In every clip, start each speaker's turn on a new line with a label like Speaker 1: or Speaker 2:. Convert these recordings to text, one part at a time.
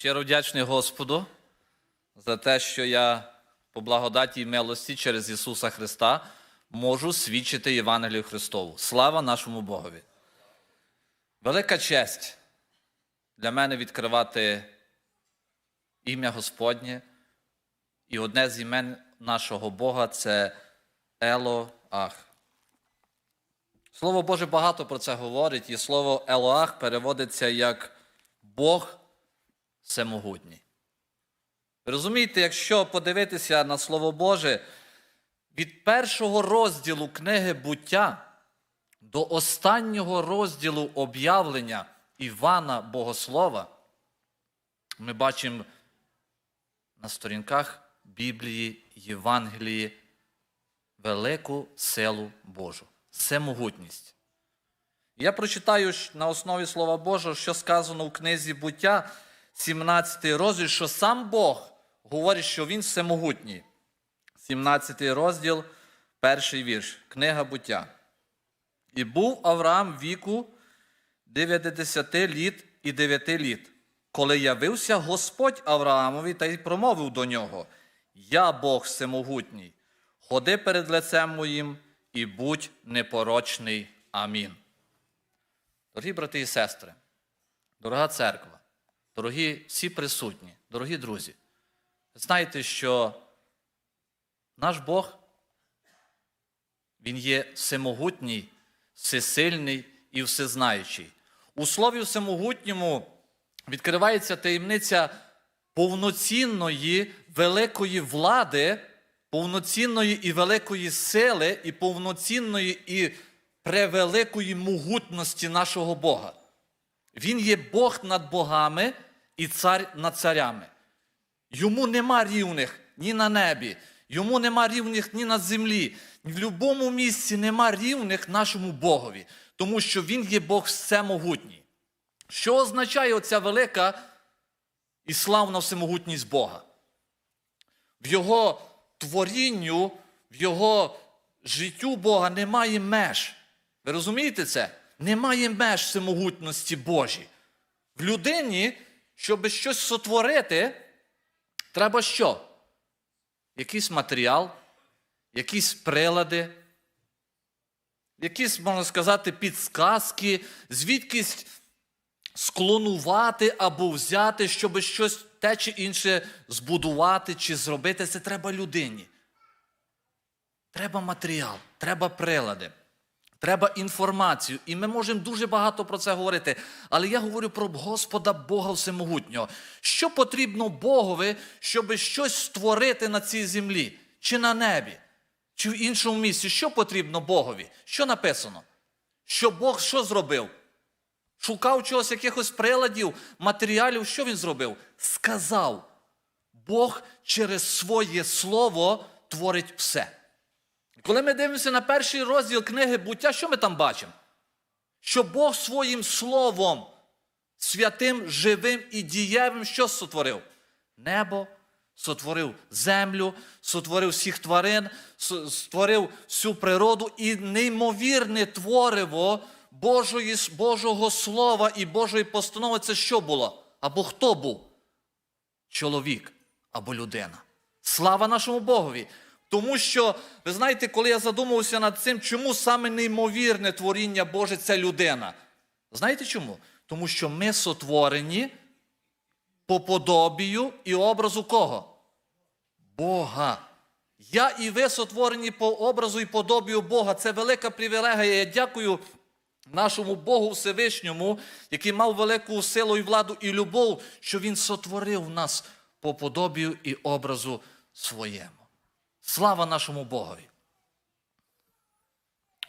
Speaker 1: Щиро вдячний Господу за те, що я по благодаті і милості через Ісуса Христа можу свідчити Євангелію Христову. Слава нашому Богові! Велика честь для мене відкривати ім'я Господнє. І одне з імен нашого Бога це Елоах. Слово Боже багато про це говорить, і слово Елоах переводиться як Бог всемогутній. Розумієте, якщо подивитися на Слово Боже, від першого розділу книги буття до останнього розділу об'явлення Івана Богослова, ми бачимо на сторінках Біблії, Євангелії велику силу Божу, всемогутність. Я прочитаю на основі Слова Божого, що сказано у книзі буття, 17 розділ, що сам Бог говорить, що Він всемогутній. 17 розділ, перший вірш, книга буття. І був Авраам віку 90 літ і 9 літ, коли явився Господь Авраамові та й промовив до нього: Я Бог всемогутній, ходи перед лицем моїм і будь непорочний. Амін. Дорогі брати і сестри, дорога церква, дорогі всі присутні, дорогі друзі, знаєте, що наш Бог, Він є всемогутній, всесильний і всезнаючий. У слові всемогутньому відкривається таємниця повноцінної великої влади, повноцінної і великої сили, і повноцінної і превеликої могутності нашого Бога. Він є Бог над богами і цар над царями. Йому нема рівних ні на небі, йому нема рівних ні на землі. В будь-якому місці нема рівних нашому Богові, тому що Він є Бог всемогутній. Що означає оця велика і славна всемогутність Бога? В Його творінню, в Його життю Бога немає меж. Ви розумієте це? Немає меж всемогутності Божій. В людині, щоб щось сотворити, треба що? Якийсь матеріал, якісь прилади, якісь, можна сказати, підсказки, звідкись склонувати або взяти, щоб щось те чи інше збудувати чи зробити. Це треба людині. Треба матеріал, треба прилади. Треба інформацію, і ми можемо дуже багато про це говорити. Але я говорю про Господа Бога Всемогутнього. Що потрібно Богові, щоб щось створити на цій землі, чи на небі, чи в іншому місці? Що потрібно Богові? Що написано? Що Бог що зробив? Шукав чогось, якихось приладів, матеріалів. Що він зробив? Сказав. Бог через своє слово творить все. Коли ми дивимося на перший розділ книги буття, що ми там бачимо? Що Бог своїм словом, святим, живим і дієвим, що сотворив? Небо, сотворив землю, сотворив всіх тварин, створив всю природу і неймовірне твориво Божої, Божого Слова і Божої постанови це що було? Або хто був? Чоловік або людина. Слава нашому Богові! Тому що, ви знаєте, коли я задумався над цим, чому саме неймовірне творіння Боже це людина? Знаєте чому? Тому що ми сотворені по подобію і образу кого? Бога. Я і ви сотворені по образу і подобію Бога. Це велика привілегія. Я дякую нашому Богу Всевишньому, який мав велику силу і владу і любов, що Він сотворив нас по подобію і образу своєму. Слава нашому Богові.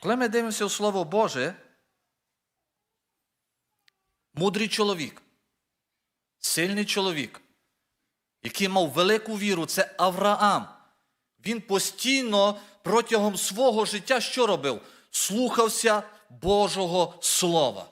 Speaker 1: Коли ми дивимося у Слово Боже, мудрий чоловік, сильний чоловік, який мав велику віру, це Авраам. Він постійно протягом свого життя що робив? Слухався Божого Слова.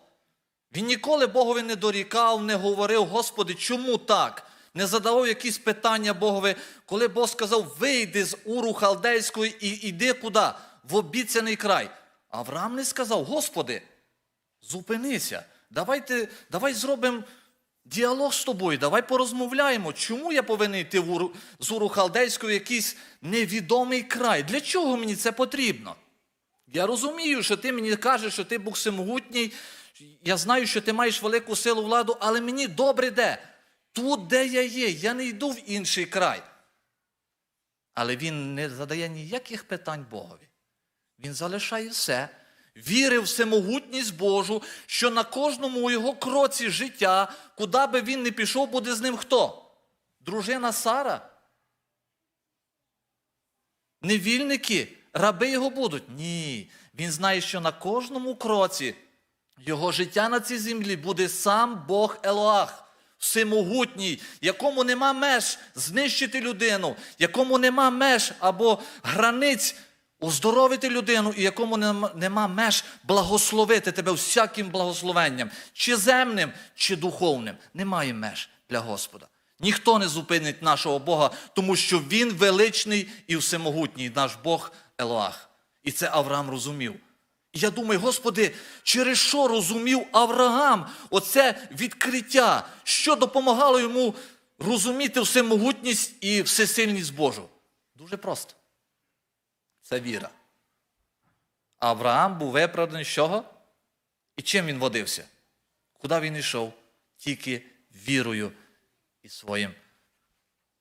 Speaker 1: Він ніколи Богові не дорікав, не говорив, Господи, чому так? Не задавав якісь питання Богові, коли Бог сказав, вийди з Уру Халдейської і йди куди? В обіцяний край. Авраам не сказав, Господи, зупинися, давайте, давай зробимо діалог з тобою, давай порозмовляємо, чому я повинен йти в Уру- з Уру Халдейського в якийсь невідомий край? Для чого мені це потрібно? Я розумію, що ти мені кажеш, що ти Бог всемогутній. Я знаю, що ти маєш велику силу владу, але мені добре де? Тут, де я є, я не йду в інший край. Але він не задає ніяких питань Богові. Він залишає все, вірив в всемогутність Божу, що на кожному його кроці життя, куди би він не пішов, буде з ним хто? Дружина Сара? Невільники, раби його будуть? Ні. Він знає, що на кожному кроці його життя на цій землі буде сам Бог Елоах, всемогутній, якому нема меж знищити людину, якому нема меж або границь оздоровити людину, і якому нема- меж благословити тебе всяким благословенням, чи земним, чи духовним. Немає меж для Господа. Ніхто не зупинить нашого Бога, тому що Він величний і всемогутній, наш Бог Елоах. І це Авраам розумів. Я думаю, Господи, через що розумів Авраам оце відкриття, що допомагало йому розуміти всемогутність і всесильність Божу? Дуже просто. Це віра. Авраам був виправданий з чого? І чим він водився? Куди він йшов? Тільки вірою і своїм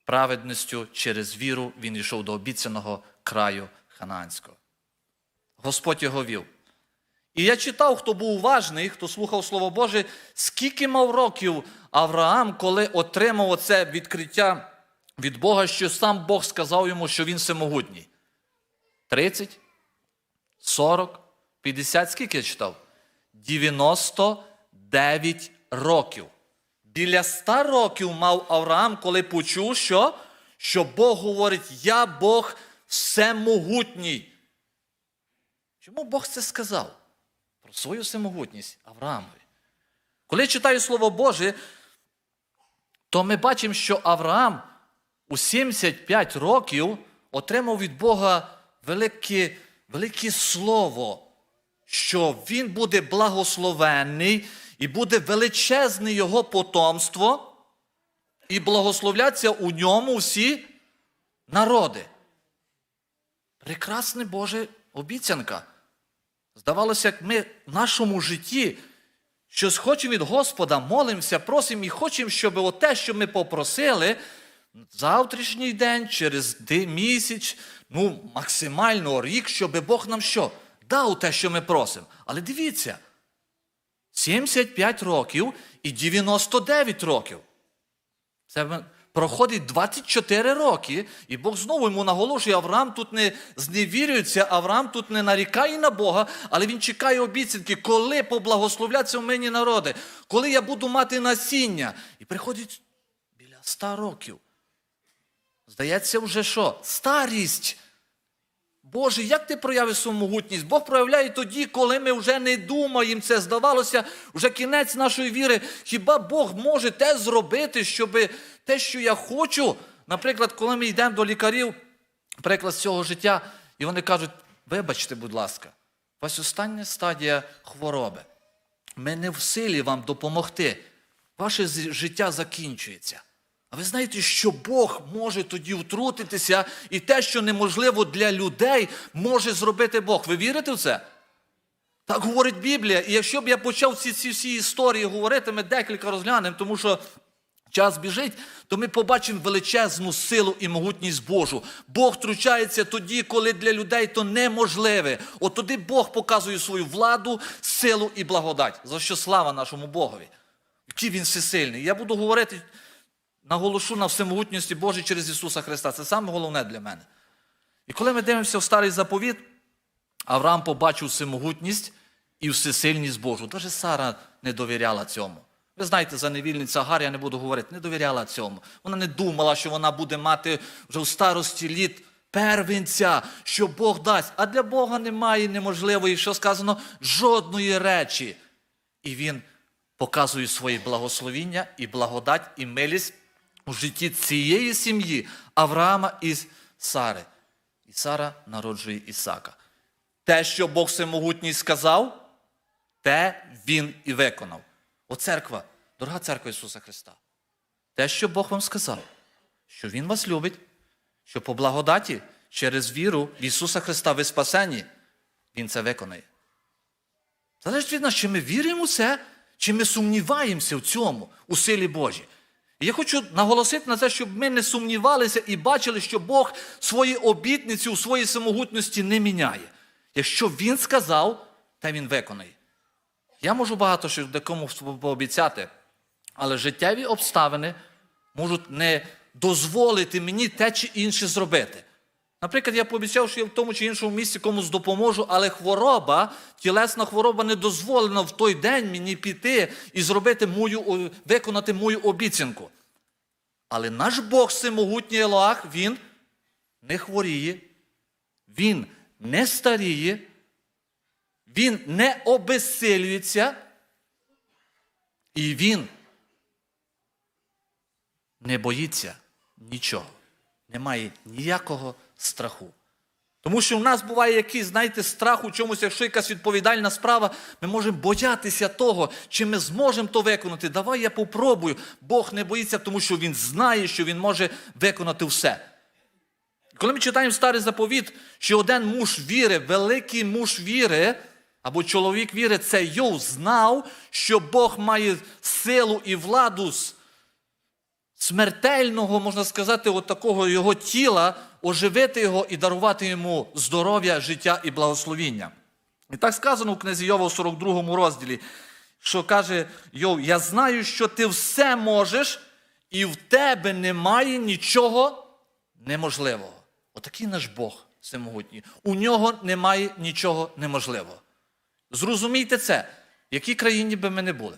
Speaker 1: праведністю через віру він йшов до обіцяного краю Ханаанського. Господь його вів. І я читав, хто був уважний, хто слухав Слово Боже, скільки мав років Авраам, коли отримав оце відкриття від Бога, що сам Бог сказав йому, що він всемогутній. 30, 40, 50, скільки я читав? 99 років. Біля 100 років мав Авраам, коли почув, що, що Бог говорить: Я Бог всемогутній. Чому Бог це сказав? Про свою всемогутність Авраамові. Коли читаю Слово Боже, то ми бачимо, що Авраам у 75 років отримав від Бога велике, велике слово, що він буде благословенний і буде величезне його потомство, і благословляться у ньому всі народи. Прекрасна Боже обіцянка. Здавалося, як ми в нашому житті щось хочемо від Господа, молимося, просимо і хочемо, щоб оте, що ми попросили, завтрашній день, через місяць, ну, максимально рік, щоб Бог нам що? Дав те, що ми просимо. Але дивіться, 75 років і 99 років. Це проходить 24 роки, і Бог знову йому наголошує, Авраам тут не зневірюється, Авраам тут не нарікає на Бога, але він чекає обіцянки, коли поблагословляться в мені народи, коли я буду мати насіння. І приходить біля 100 років. Здається, вже що? Старість. Боже, як ти проявиш свою могутність? Бог проявляє тоді, коли ми вже не думаємо це. Здавалося, вже кінець нашої віри. Хіба Бог може те зробити, щоб те, що я хочу, наприклад, коли ми йдемо до лікарів, приклад з цього життя, і вони кажуть: вибачте, будь ласка, у вас остання стадія хвороби. Ми не в силі вам допомогти. Ваше життя закінчується. А ви знаєте, що Бог може тоді втрутитися, і те, що неможливо для людей, може зробити Бог. Ви вірите в це? Так говорить Біблія. І якщо б я почав ці, ці всі історії говорити, ми декілька розглянемо, тому що час біжить, то ми побачимо величезну силу і могутність Божу. Бог втручається тоді, коли для людей то неможливе. От тоді Бог показує свою владу, силу і благодать. За що слава нашому Богові. Який він всесильний. Я буду говорити, наголошу на всемогутності Божій через Ісуса Христа. Це саме головне для мене. І коли ми дивимося в старий заповіт, Авраам побачив всемогутність і всесильність Божу. Навіть Сара не довіряла цьому. Ви знаєте, за невільниця Агар, я не буду говорити, не довіряла цьому. Вона не думала, що вона буде мати вже в старості літ первенця, що Бог дасть. А для Бога немає неможливої, що сказано, жодної речі. І він показує свої благословіння і благодать, і милість у житті цієї сім'ї Авраама і Сари. І Сара народжує Ісака. Те, що Бог всемогутній сказав, те він і виконав. О, церква, дорога церква Ісуса Христа, те, що Бог вам сказав, що Він вас любить, що по благодаті через віру в Ісуса Христа ви спасені, Він це виконає. Залежить від нас, чи ми віримо в це, чи ми сумніваємося в цьому, у силі Божій. І я хочу наголосити на те, щоб ми не сумнівалися і бачили, що Бог свої обітниці у своїй самогутності не міняє. Якщо Він сказав, те Він виконає. Я можу багато що декому пообіцяти, але життєві обставини можуть не дозволити мені те чи інше зробити. Наприклад, я пообіцяв, що я в тому чи іншому місці комусь допоможу, але хвороба, тілесна хвороба не дозволена в той день мені піти і зробити мою, виконати мою обіцянку. Але наш Бог всемогутній Елоах, він не хворіє, він не старіє, він не обезсилюється, і він не боїться нічого. Немає ніякого страху. Тому що в нас буває якийсь, знаєте, страх у чомусь, якщо якась відповідальна справа, ми можемо боятися того, чи ми зможемо то виконати. Давай я попробую. Бог не боїться, тому що Він знає, що Він може виконати все. Коли ми читаємо старий заповіт, що один муж віри, великий муж віри, або чоловік віри, це Йов знав, що Бог має силу і владу смертельного, можна сказати, от такого його тіла, оживити його і дарувати йому здоров'я, життя і благословіння. І так сказано у книзі Йова у 42 розділі, що каже Йов, я знаю, що ти все можеш, і в тебе немає нічого неможливого. Отакий наш Бог всемогутній. У нього немає нічого неможливого. Зрозумійте це, в якій країні би ми не були,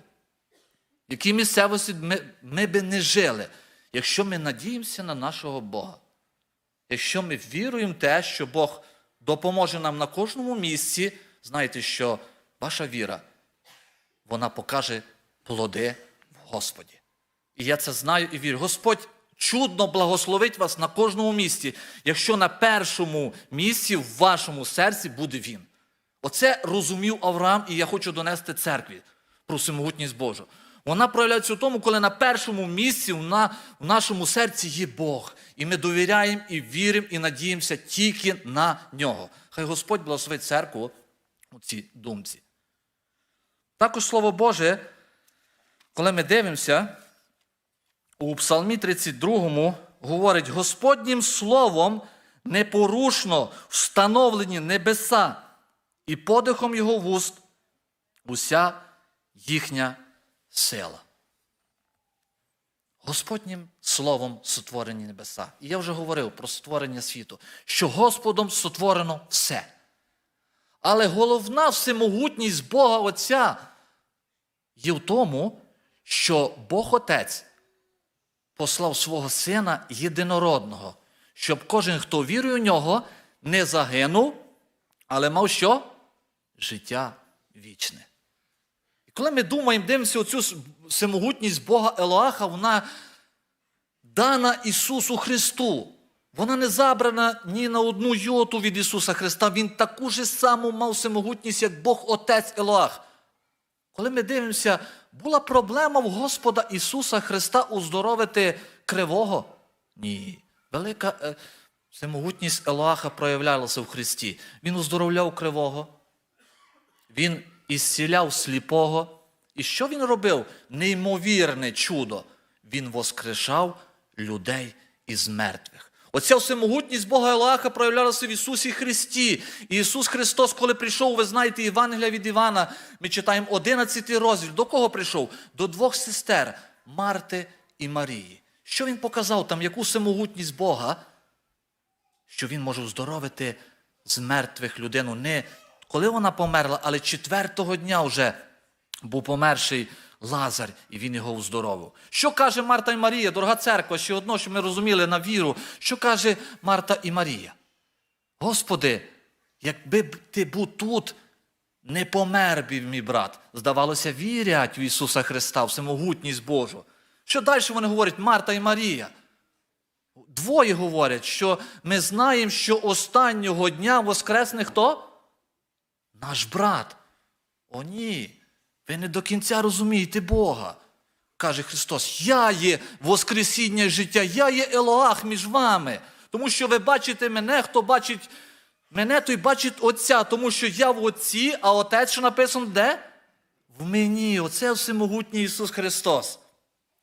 Speaker 1: в якій місцевості ми, ми би не жили, якщо ми надіємося на нашого Бога. Якщо ми віруємо в те, що Бог допоможе нам на кожному місці, знайте, що ваша віра, вона покаже плоди в Господі. І я це знаю і вірю. Господь чудно благословить вас на кожному місці, якщо на першому місці в вашому серці буде Він. Оце розумів Авраам, і я хочу донести церкві про всемогутність Божу. Вона проявляється в тому, коли на першому місці в нашому серці є Бог. І ми довіряємо, і віримо, і надіємося тільки на нього. Хай Господь благословить церкву у цій думці. Також Слово Боже, коли ми дивимося, у Псалмі 32 говорить: Господнім словом непорушно встановлені небеса, і подихом його вуст уся їхня сила. Господнім словом сотворені небеса. І я вже говорив про створення світу, що Господом сотворено все. Але головна всемогутність Бога Отця є в тому, що Бог Отець послав свого Сина єдинородного, щоб кожен, хто вірує в нього, не загинув, але мав що? Життя вічне. Коли ми думаємо, дивимося оцю всемогутність Бога Елоаха, вона дана Ісусу Христу. Вона не забрана ні на одну йоту від Ісуса Христа. Він таку ж саму мав всемогутність, як Бог Отець Елоах. Коли ми дивимося, була проблема в Господа Ісуса Христа уздоровити кривого? Ні. Велика е, всемогутність Елоаха проявлялася в Христі. Він уздоровляв кривого, він ісціляв сліпого. І що він робив? Неймовірне чудо. Він воскрешав людей із мертвих. Оця всемогутність Бога Елаха проявлялася в Ісусі Христі. І Ісус Христос, коли прийшов, ви знаєте, Євангелія від Івана, ми читаємо 11 розділ. До кого прийшов? До двох сестер Марти і Марії. Що він показав там, яку всемогутність Бога? Що він може оздоровити з мертвих людину. Не коли вона померла, але четвертого дня вже був померший Лазар, і він його оздоровив. Що каже Марта і Марія, дорога церква, ще одно, що ми розуміли на віру, що каже Марта і Марія? Господи, якби ти був тут, не помер б мій брат. Здавалося, вірять в Ісуса Христа, в всемогутність Божу. Що далі вони говорять, Марта і Марія? Двоє говорять, що ми знаємо, що останнього дня воскресне хто? Наш брат. О, ні. Ви не до кінця розумієте Бога. каже Христос, я є Воскресіння життя, я є Елоах між вами. Тому що ви бачите мене, хто бачить мене, той бачить Отця, тому що я в Отці, а Отець, що написано, де? В мені. Оце всемогутній Ісус Христос.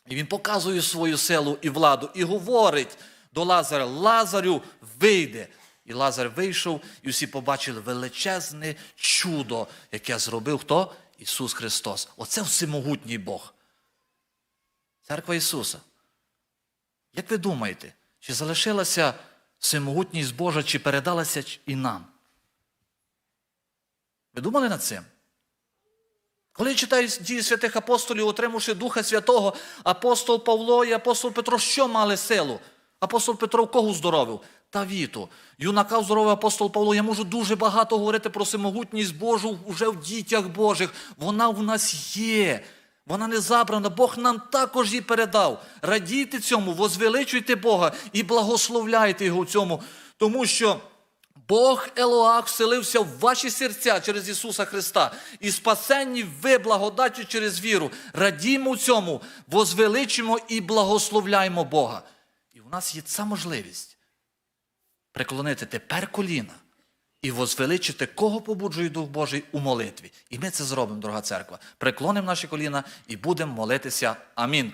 Speaker 1: І Він показує свою силу і владу і говорить до Лазаря: Лазарю, вийде. І Лазар вийшов, і всі побачили величезне чудо, яке зробив хто? Ісус Христос. Оце всемогутній Бог. Церква Ісуса. Як ви думаєте, чи залишилася всемогутність Божа, чи передалася і нам? Ви думали над цим? Коли читаю дії святих апостолів, отримавши Духа Святого, апостол Павло і апостол Петро що мали силу? Апостол Петро в кого здоровив? Та віту. Юнака здоровий апостол Павло. Я можу дуже багато говорити про всемогутність Божу вже в дітях Божих. Вона в нас є. Вона не забрана. Бог нам також її передав. Радійте цьому, возвеличуйте Бога і благословляйте Його в цьому. Тому що Бог Елоах вселився в ваші серця через Ісуса Христа. І спасенні ви благодаттю через віру. Радімо в цьому, возвеличимо і благословляємо Бога. І у нас є ця можливість преклонити тепер коліна і возвеличити, кого побуджує Дух Божий у молитві. І ми це зробимо, дорога церква. Преклонимо наші коліна і будемо молитися. Амінь.